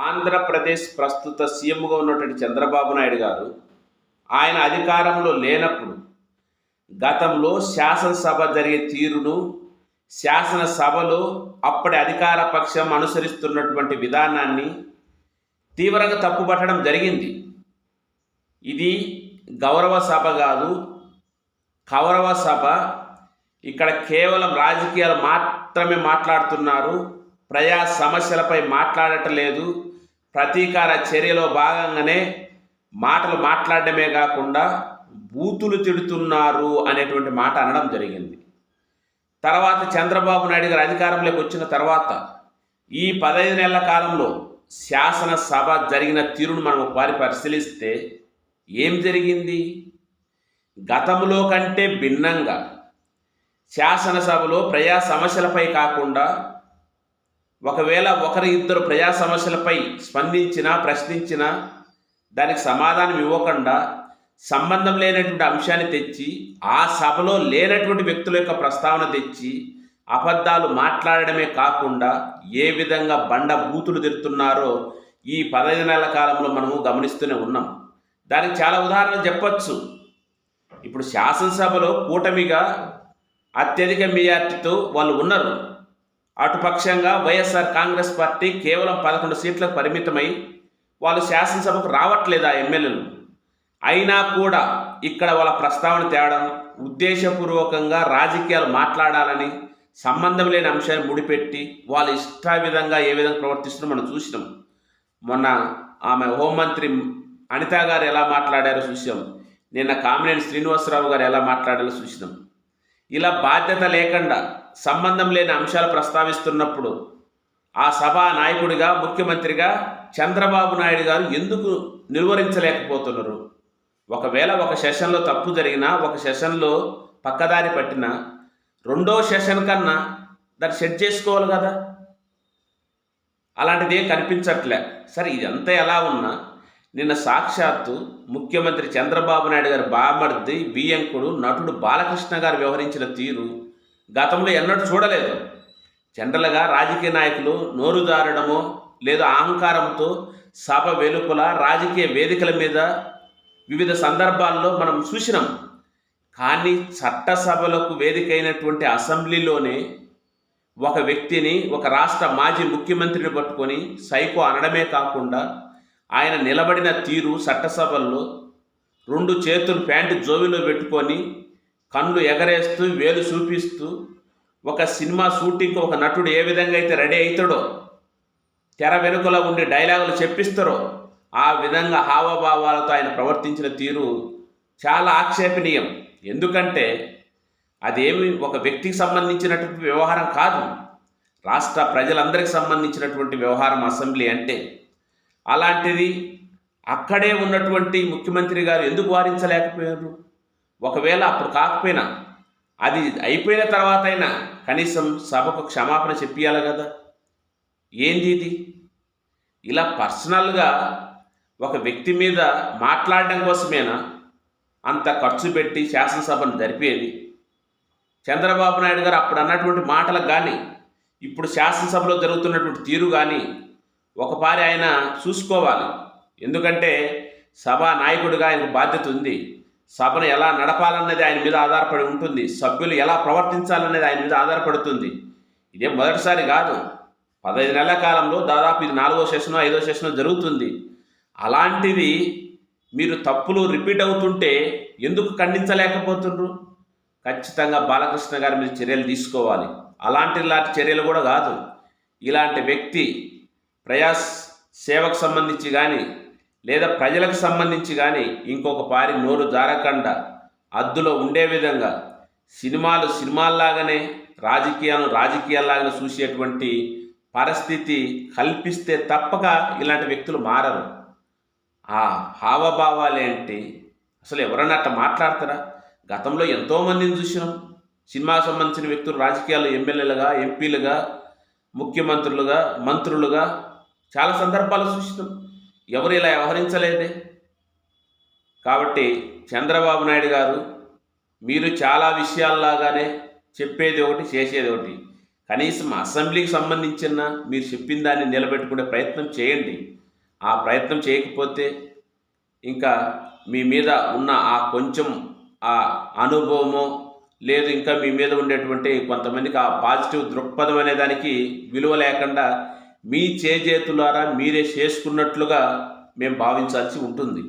ఆంధ్రప్రదేశ్ ప్రస్తుత సీఎంగా ఉన్నటువంటి చంద్రబాబు నాయుడు గారు ఆయన అధికారంలో లేనప్పుడు గతంలో శాసనసభ జరిగే తీరును శాసనసభలో అప్పటి అధికార పక్షం అనుసరిస్తున్నటువంటి విధానాన్ని తీవ్రంగా తప్పుపట్టడం జరిగింది. ఇది గౌరవ సభ కాదు కౌరవ సభ. ఇక్కడ కేవలం రాజకీయాలు మాత్రమే మాట్లాడుతున్నారు. ప్రజా సమస్యలపై మాట్లాడటం లేదు ప్రతీకార చర్యలో భాగంగానే మాటలు మాట్లాడడమే కాకుండా బూతులు తిడుతున్నారు అనేటువంటి మాట అనడం జరిగింది. తర్వాత చంద్రబాబు నాయుడు గారు అధికారంలోకి వచ్చిన తర్వాత ఈ పదహైదు నెలల కాలంలో శాసనసభ జరిగిన తీరును మనం వారి పరిశీలిస్తే ఏం జరిగింది? గతంలో కంటే భిన్నంగా శాసనసభలో ప్రజా సమస్యలపై కాకుండా ఒకవేళ ఒకరి ఇద్దరు ప్రజా సమస్యలపై స్పందించినా ప్రశ్నించినా దానికి సమాధానం ఇవ్వకుండా సంబంధం లేనటువంటి అంశాన్ని తెచ్చి ఆ సభలో లేనటువంటి వ్యక్తుల యొక్క ప్రస్తావన తెచ్చి అబద్ధాలు మాట్లాడడమే కాకుండా ఏ విధంగా బండ బూతులు తిరుతున్నారో ఈ పదహైదు నెలల కాలంలో మనము గమనిస్తూనే ఉన్నాం. దానికి చాలా ఉదాహరణలు చెప్పచ్చు. ఇప్పుడు శాసనసభలో కూటమిగా అత్యధిక మెజార్టీతో వాళ్ళు ఉన్నారు. అటుపక్షంగా వైఎస్ఆర్ కాంగ్రెస్ పార్టీ కేవలం పదకొండు సీట్లకు పరిమితమై వాళ్ళు శాసనసభకు రావట్లేదు ఆ ఎమ్మెల్యేలు? అయినా కూడా ఇక్కడ వాళ్ళ ప్రస్తావన తేవడం ఉద్దేశపూర్వకంగా రాజకీయాలు మాట్లాడాలని సంబంధం లేని అంశాన్ని ముడిపెట్టి వాళ్ళు ఇష్ట విధంగా ఏ విధంగా ప్రవర్తిస్తున్నారో మనం చూసినాం. మొన్న ఆమె హోంమంత్రి అనిత గారు ఎలా మాట్లాడారో చూసాం నిన్న కామినేని శ్రీనివాసరావు గారు ఎలా మాట్లాడారో చూసినాం. ఇలా బాధ్యత లేకుండా సంబంధం లేని అంశాలు ప్రస్తావిస్తున్నప్పుడు ఆ సభా నాయకుడిగా ముఖ్యమంత్రిగా చంద్రబాబు నాయుడు గారు ఎందుకు నిర్వహించలేకపోతున్నారు? ఒకవేళ ఒక సెషన్లో తప్పు జరిగినా ఒక సెషన్లో పక్కదారి పట్టినా రెండో సెషన్ కన్నా దాన్ని సెట్ చేసుకోవాలి కదా? అలాంటిది ఏం కనిపించట్లే. సరే ఇదంతా ఎలా ఉన్నా నిన్న సాక్షాత్తు ముఖ్యమంత్రి చంద్రబాబు నాయుడు గారి బామర్ది బియ్యంకుడు నటుడు బాలకృష్ణ గారు వ్యవహరించిన తీరు గతంలో ఎన్నడూ చూడలేదు. జనరల్గా రాజకీయ నాయకులు నోరు దారడమో లేదా అహంకారంతో సభ వెలుపల రాజకీయ వేదికల మీద వివిధ సందర్భాల్లో మనం చూసినాం. కానీ చట్టసభలకు వేదిక అయినటువంటి అసెంబ్లీలోనే ఒక వ్యక్తిని ఒక రాష్ట్ర మాజీ ముఖ్యమంత్రిని పట్టుకొని సైకో అనడమే కాకుండా ఆయన నిలబడిన తీరు చట్టసభల్లో రెండు చేతులు ప్యాంటు జోబిలో పెట్టుకొని కళ్ళు ఎగరేస్తూ వేలు చూపిస్తూ ఒక సినిమా షూటింగ్ ఒక నటుడు ఏ విధంగా అయితే రెడీ అవుతాడో తెర వెనుకలో ఉండి డైలాగులు చెప్పిస్తారో ఆ విధంగా హావభావాలతో ఆయన ప్రవర్తించిన తీరు చాలా ఆక్షేపణీయం. ఎందుకంటే అదేమి ఒక వ్యక్తికి సంబంధించినటువంటి వ్యవహారం కాదు. రాష్ట్ర ప్రజలందరికీ సంబంధించినటువంటి వ్యవహారం అసెంబ్లీ అంటే అలాంటిది అక్కడే ఉన్నటువంటి ముఖ్యమంత్రి గారు ఎందుకు వారించలేకపోయారు? ఒకవేళ అప్పుడు కాకపోయినా అది అయిపోయిన తర్వాత అయినా కనీసం సభకు క్షమాపణ చెప్పియాలి కదా. ఏంది ఇది? ఇలా పర్సనల్గా ఒక వ్యక్తి మీద మాట్లాడడం కోసమేనా? అంత ఖర్చు పెట్టి శాసనసభను జరిపేది? చంద్రబాబు నాయుడు గారు అప్పుడు అన్నటువంటి మాటలకు కానీ ఇప్పుడు శాసనసభలో జరుగుతున్నటువంటి తీరు కానీ ఒకపారి ఆయన చూసుకోవాలి. ఎందుకంటే సభా నాయకుడిగా ఆయనకు బాధ్యత ఉంది. సభను ఎలా నడపాలన్నది ఆయన మీద ఆధారపడి ఉంటుంది. సభ్యులు ఎలా ప్రవర్తించాలనేది ఆయన మీద ఆధారపడుతుంది. ఇదే మొదటిసారి కాదు. పదహైదు నెలల కాలంలో దాదాపు ఇది నాలుగో సెషనో ఐదో సెషనో జరుగుతుంది. అలాంటిది మీరు తప్పులు రిపీట్ అవుతుంటే ఎందుకు ఖండించలేకపోతుండ్రు? ఖచ్చితంగా బాలకృష్ణ గారి మీద చర్యలు తీసుకోవాలి. అలాంటి లాంటి చర్యలు కూడా కాదు. ఇలాంటి వ్యక్తి ప్రయాస్ సేవకు సంబంధించి కానీ లేదా ప్రజలకు సంబంధించి కానీ ఇంకొక పారి నోరు జారకుండా. అద్దులో ఉండే విధంగా సినిమాలు సినిమాల్లాగానే రాజకీయాలను రాజకీయాల్లాగానే చూసేటువంటి పరిస్థితి కల్పిస్తే తప్పక ఇలాంటి వ్యక్తులు మారరు. ఆ హావభావాలేంటి? అసలు ఎవరన్నా అట్లా మాట్లాడతారా? గతంలో ఎంతోమందిని చూసినాం. సినిమాకు సంబంధించిన వ్యక్తులు రాజకీయాల్లో ఎమ్మెల్యేలుగా ఎంపీలుగా ముఖ్యమంత్రులుగా మంత్రులుగా చాలా సందర్భాలు చూసినాం ఎవరు ఇలా వ్యవహరించలేదే? కాబట్టి చంద్రబాబు నాయుడు గారు మీరు చాలా విషయాల్లాగానే చెప్పేది ఒకటి చేసేది ఒకటి. కనీసం అసెంబ్లీకి సంబంధించిన మీరు చెప్పిన దాన్ని నిలబెట్టుకునే ప్రయత్నం చేయండి. ఆ ప్రయత్నం చేయకపోతే ఇంకా మీ మీద ఉన్న ఆ కొంచెం ఆ అనుభవమో లేదు ఇంకా మీ మీద ఉండేటువంటి కొంతమందికి ఆ పాజిటివ్ దృక్పథం అనే దానికి విలువ లేకుండా మీ చేజేతులారా మీరే చేసుకున్నట్లుగా మేము భావించాల్సి ఉంటుంది.